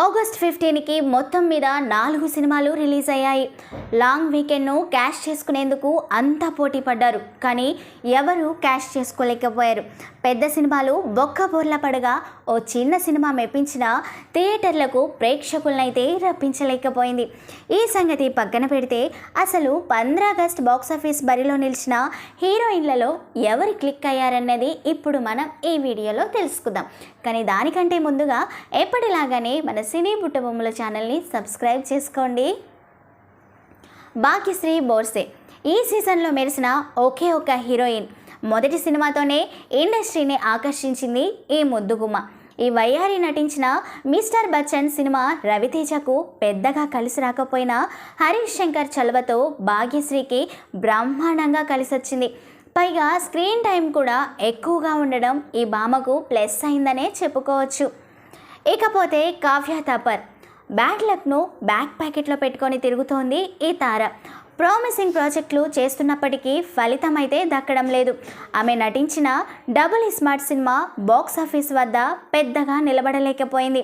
August ఫిఫ్టీన్కి మొత్తం మీద నాలుగు సినిమాలు రిలీజ్ అయ్యాయి. లాంగ్ వీకెండ్ను క్యాష్ చేసుకునేందుకు అంతా పోటీ పడ్డారు. కానీ ఎవరు క్యాష్ చేసుకోలేకపోయారు. పెద్ద సినిమాలు బొక్క బోర్ల పడగా ఓ చిన్న సినిమా మెప్పించిన థియేటర్లకు ప్రేక్షకులనైతే రప్పించలేకపోయింది. ఈ సంగతి పక్కన పెడితే అసలు పంద్రాగస్ట్ బాక్సాఫీస్ బరిలో నిలిచిన హీరోయిన్లలో ఎవరు క్లిక్ అయ్యారన్నది ఇప్పుడు మనం ఈ వీడియోలో తెలుసుకుందాం. కానీ దానికంటే ముందుగా ఎప్పటిలాగానే మన సినీ బుట్టబొమ్మల ఛానల్ని సబ్స్క్రైబ్ చేసుకోండి. భాగ్యశ్రీ బోర్సే. ఈ సీజన్లో మెరిసిన ఒకే ఒక హీరోయిన్ మొదటి సినిమాతోనే ఇండస్ట్రీని ఆకర్షించింది ఈ ముద్దుగుమ్మ. ఈ వయ్యారి నటించిన మిస్టర్ బచ్చన్ సినిమా రవితేజకు పెద్దగా కలిసి రాకపోయినా హరీష్ శంకర్ చలవతో భాగ్యశ్రీకి బ్రహ్మాండంగా కలిసొచ్చింది. పైగా స్క్రీన్ టైం కూడా ఎక్కువగా ఉండడం ఈ భామకు ప్లస్ అయిందనే చెప్పుకోవచ్చు. ఇకపోతే కావ్య థాపర్ బ్యాడ్ లక్ను బ్యాక్ ప్యాకెట్లో పెట్టుకొని తిరుగుతోంది ఈ తార. ప్రామిసింగ్ ప్రాజెక్టులు చేస్తున్నప్పటికీ ఫలితం అయితే దక్కడం లేదు. ఆమె నటించిన డబుల్ స్మార్ట్ సినిమా బాక్స్ ఆఫీస్ వద్ద పెద్దగా నిలబడలేకపోయింది.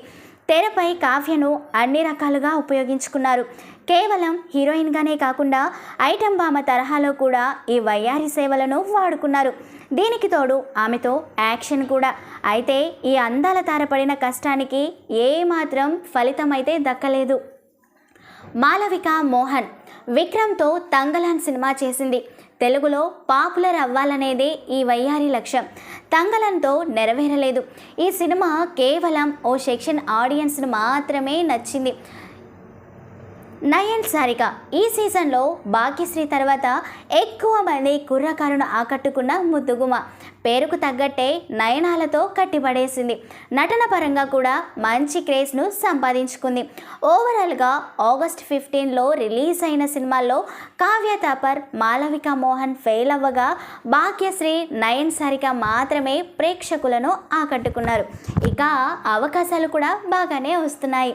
తెరపై కావ్యను అన్ని రకాలుగా ఉపయోగించుకున్నారు. కేవలం హీరోయిన్గానే కాకుండా ఐటమ్ బామ తరహాలో కూడా ఈ వయ్యారి సేవలను వాడుకున్నారు. దీనికి తోడు ఆమెతో యాక్షన్ కూడా. అయితే ఈ అందాల తారపడిన కష్టానికి ఏమాత్రం ఫలితం అయితే దక్కలేదు. మాలవిక మోహన్ విక్రమ్తో తంగలాన్ సినిమా చేసింది. తెలుగులో పాపులర్ అవ్వాలనేదే ఈ వయ్యారి లక్ష్యం. తంగలంతో నెరవేరలేదు. ఈ సినిమా కేవలం ఓ సెక్షన్ ఆడియన్స్ను మాత్రమే నచ్చింది. నయన్ సారిక ఈ సీజన్లో భాగ్యశ్రీ తర్వాత ఎక్కువ మంది కుర్రకారును ఆకట్టుకున్న ముద్దుగుమ. పేరుకు తగ్గట్టే నయనాలతో కట్టిపడేసింది. నటన పరంగా కూడా మంచి క్రేజ్ను సంపాదించుకుంది. ఓవరాల్గా ఆగస్ట్ ఫిఫ్టీన్లో రిలీజ్ అయిన సినిమాల్లో కావ్య తాపర్ మాలవిక మోహన్ ఫెయిల్ అవ్వగా భాగ్యశ్రీ నయన్ సారిక మాత్రమే ప్రేక్షకులను ఆకట్టుకున్నారు. ఇక అవకాశాలు కూడా బాగానే వస్తున్నాయి.